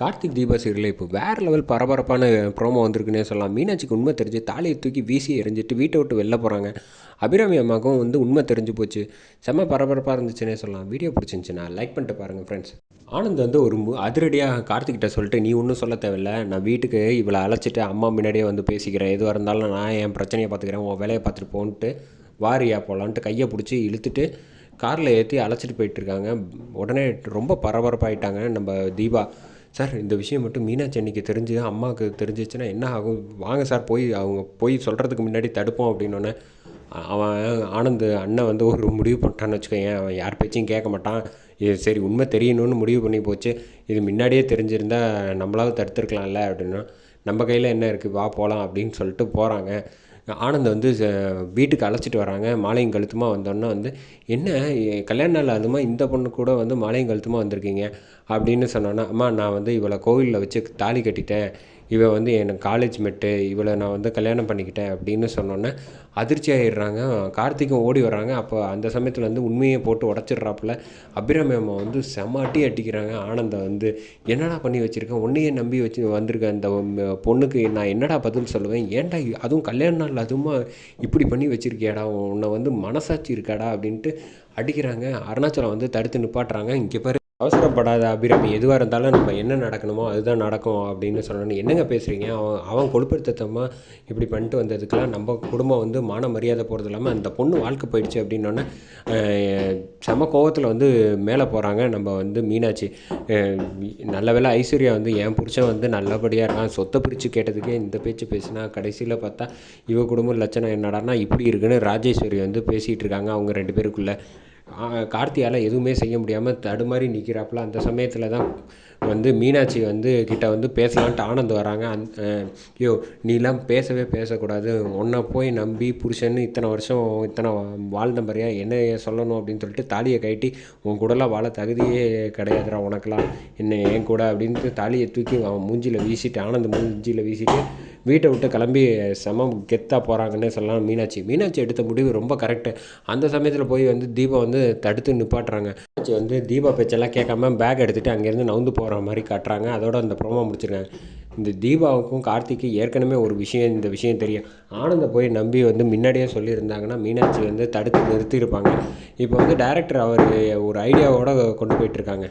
கார்த்திக் தீபா சீரியலில் இப்போ வேறு லெவல் பரபரப்பான ப்ரோமோ வந்திருக்குன்னே சொல்லலாம். மீனாட்சிக்கு உண்மை தெரிஞ்சு தாலியை தூக்கி வீசி எரிஞ்சிட்டு வீட்டை விட்டு வெளில போகிறாங்க அபிராமி அம்மாவுக்கும் வந்து உண்மை தெரிஞ்சு போச்சு. செம்ம பரபரப்பாக இருந்துச்சுன்னே சொல்லலாம். வீடியோ பிடிச்சிருந்துச்சுன்னா லைக் பண்ணிட்டு பாருங்கள் ஃப்ரெண்ட்ஸ் ஆனந்த் வந்து ஒரு அதிரடியாக கார்த்திக்கிட்ட சொல்லிட்டு நீ ஒன்றும் சொல்ல தேவையில்ல. நான் வீட்டுக்கு இவளை அழைச்சிட்டு அம்மா முன்னாடியே வந்து பேசிக்கிறேன். எதுவாக இருந்தாலும் நான் என் பிரச்சனையை பார்த்துக்கிறேன் உன் வேலையை பார்த்துட்டு போன்ட்டு வாரியா போகலான்ட்டு கையை பிடிச்சி இழுத்துட்டு காரில் ஏற்றி அழைச்சிட்டு போயிட்டுருக்காங்க உடனே ரொம்ப பரபரப்பாயிட்டாங்க நம்ம தீபா. சார் இந்த விஷயம் மட்டும் மீனாட்சி அன்னைக்கு தெரிஞ்சு அம்மாவுக்கு தெரிஞ்சிச்சுன்னா என்ன ஆகும்? வாங்க சார் போய் அவங்க போய் சொல்கிறதுக்கு முன்னாடி தடுப்போம் அப்படின்னோடனே அவன் ஆனந்த் அண்ணன் வந்து ஒரு முடிவு பண்ணிட்டான்னு வச்சுக்கோங்க அவன் யார் பேச்சையும் கேட்க மாட்டான். இது சரி உண்மை தெரியணும்னு முடிவு பண்ணி போச்சு. இது முன்னாடியே தெரிஞ்சிருந்தால் நம்மளாவது தடுத்துருக்கலாம்ல அப்படின்னா நம்ம கையில் என்ன இருக்குது வா போகலாம் அப்படின்னு சொல்லிட்டு போகிறாங்க ஆனந்த் வந்து ச- வீட்டுக்கு அழைச்சிட்டு வராங்க. மாலையும் கழுத்துமாக வந்தோன்னே வந்து என்ன கல்யாண நாள் அதுமா? இந்த பொண்ணு கூட வந்து மாலையும் கழுத்துமாக வந்திருக்கீங்க? அப்படின்னு சொன்னோன்னா அம்மா நான் வந்து இவளை கோவிலில் வச்சு தாலி கட்டிட்டேன். இவள் வந்து எனக்கு காலேஜ் மெட்டு இவளை நான் வந்து கல்யாணம் பண்ணிக்கிட்டேன் அப்படின்னு சொன்னோன்னே அதிர்ச்சி ஆகிடுறாங்க கார்த்திக்கும் ஓடி வர்றாங்க. அப்போ அந்த சமயத்தில் வந்து உண்மையை போட்டு உடச்சிட்றாப்புல. அபிராமி அம்மா வந்து செம அடி அடிக்கிறாங்க. ஆனந்தை வந்து என்னடா பண்ணி வச்சுருக்கேன் உன்னையே நம்பி வச்சு வந்திருக்கேன் அந்த பொண்ணுக்கு நான் என்னடா பதில் சொல்லுவேன்? ஏன்டா அதுவும் கல்யாண நாள் அதுவுமா இப்படி பண்ணி வச்சுருக்கியாடா? உன்னை வந்து மனசாட்சி இருக்காடா? அப்படின்ட்டு அடிக்கிறாங்க. அருணாச்சலம் வந்து தடுத்து நிப்பாட்டுறாங்க. இங்கே பாரு. அவசரப்படாத அபிராமி எதுவாக இருந்தாலும் நம்ம என்ன நடக்கணுமோ அதுதான் நடக்கும் அப்படின்னு சொல்லணும். என்னங்க பேசுகிறீங்க அவன் அவன் கொழுப்படுத்தமாக இப்படி பண்ணிட்டு வந்ததுக்கெலாம் நம்ம குடும்பம் வந்து மான மரியாதை போகிறது இல்லாமல் அந்த பொண்ணு வாழ்க்கை போயிடுச்சு அப்படின்னோடனே செம கோவத்தில் வந்து மேலே போகிறாங்க நம்ம வந்து மீனாட்சி. நல்ல வேலை ஐஸ்வர்யா வந்து என் புருஷன் வந்து நல்லபடியாக இருக்கான். சொத்தை பிரித்து கேட்டதுக்கே இந்த பேச்சு பேசினா கடைசியில் பார்த்தா இவ குடும்ப லட்சணம் என்னடான்னா இப்படி இருக்குன்னு ராஜேஸ்வரி வந்து பேசிகிட்டு இருக்காங்க அவங்க ரெண்டு பேருக்குள்ளே. கார்த்தியால் எதுவுமே செய்ய முடியாமல் தடுமாறி நிற்கிறாப்புல அந்த சமயத்தில் தான் வந்து மீனாட்சி வந்து கிட்ட வந்து பேசலான்ட்டு ஆனந்த் வராங்க. அந் ஐயோ நீலாம் பேசவே பேசக்கூடாது. உன்னை போய் நம்பி புருஷன்னு இத்தனை வருஷம் இத்தனை வாழ்ந்த மாதிரியா என்ன சொல்லணும் அப்படின்னு சொல்லிட்டு தாலியை கட்டி உன் கூடலாம் வாழ தகுதியே கிடையாதுடா உனக்கெல்லாம். என்ன என் கூட அப்படின்ட்டு தாலியை தூக்கி அவன் மூஞ்சியில் வீசிட்டு ஆனந்த் மூஞ்சியில் வீசிட்டு வீட்டை விட்டு கிளம்பி செம கெத்தாக போகிறாங்கன்னே சொல்லலாம் மீனாட்சி. மீனாட்சி எடுத்த முடிவு ரொம்ப கரெக்டு அந்த சமயத்தில் போய் வந்து தீபா வந்து தடுத்து நிப்பாட்டுறாங்க. மீனாட்சி வந்து தீபா பேச்செல்லாம் கேட்காம பேக் எடுத்துகிட்டு அங்கேருந்து நவுந்து போகிற மாதிரி காட்டுறாங்க. அதோட அந்த ப்ரோமோ முடிச்சிருக்காங்க. இந்த தீபாவுக்கும் கார்த்திக்கு ஏற்கனவே ஒரு விஷயம் இந்த விஷயம் தெரியும். ஆனந்த போய் நம்பி வந்து முன்னாடியே சொல்லியிருந்தாங்கன்னா மீனாட்சி வந்து தடுத்து நிறுத்தியிருப்பாங்க. இப்போ வந்து டேரக்டர் அவர் ஒரு ஐடியாவோட கொண்டு போயிட்டுருக்காங்க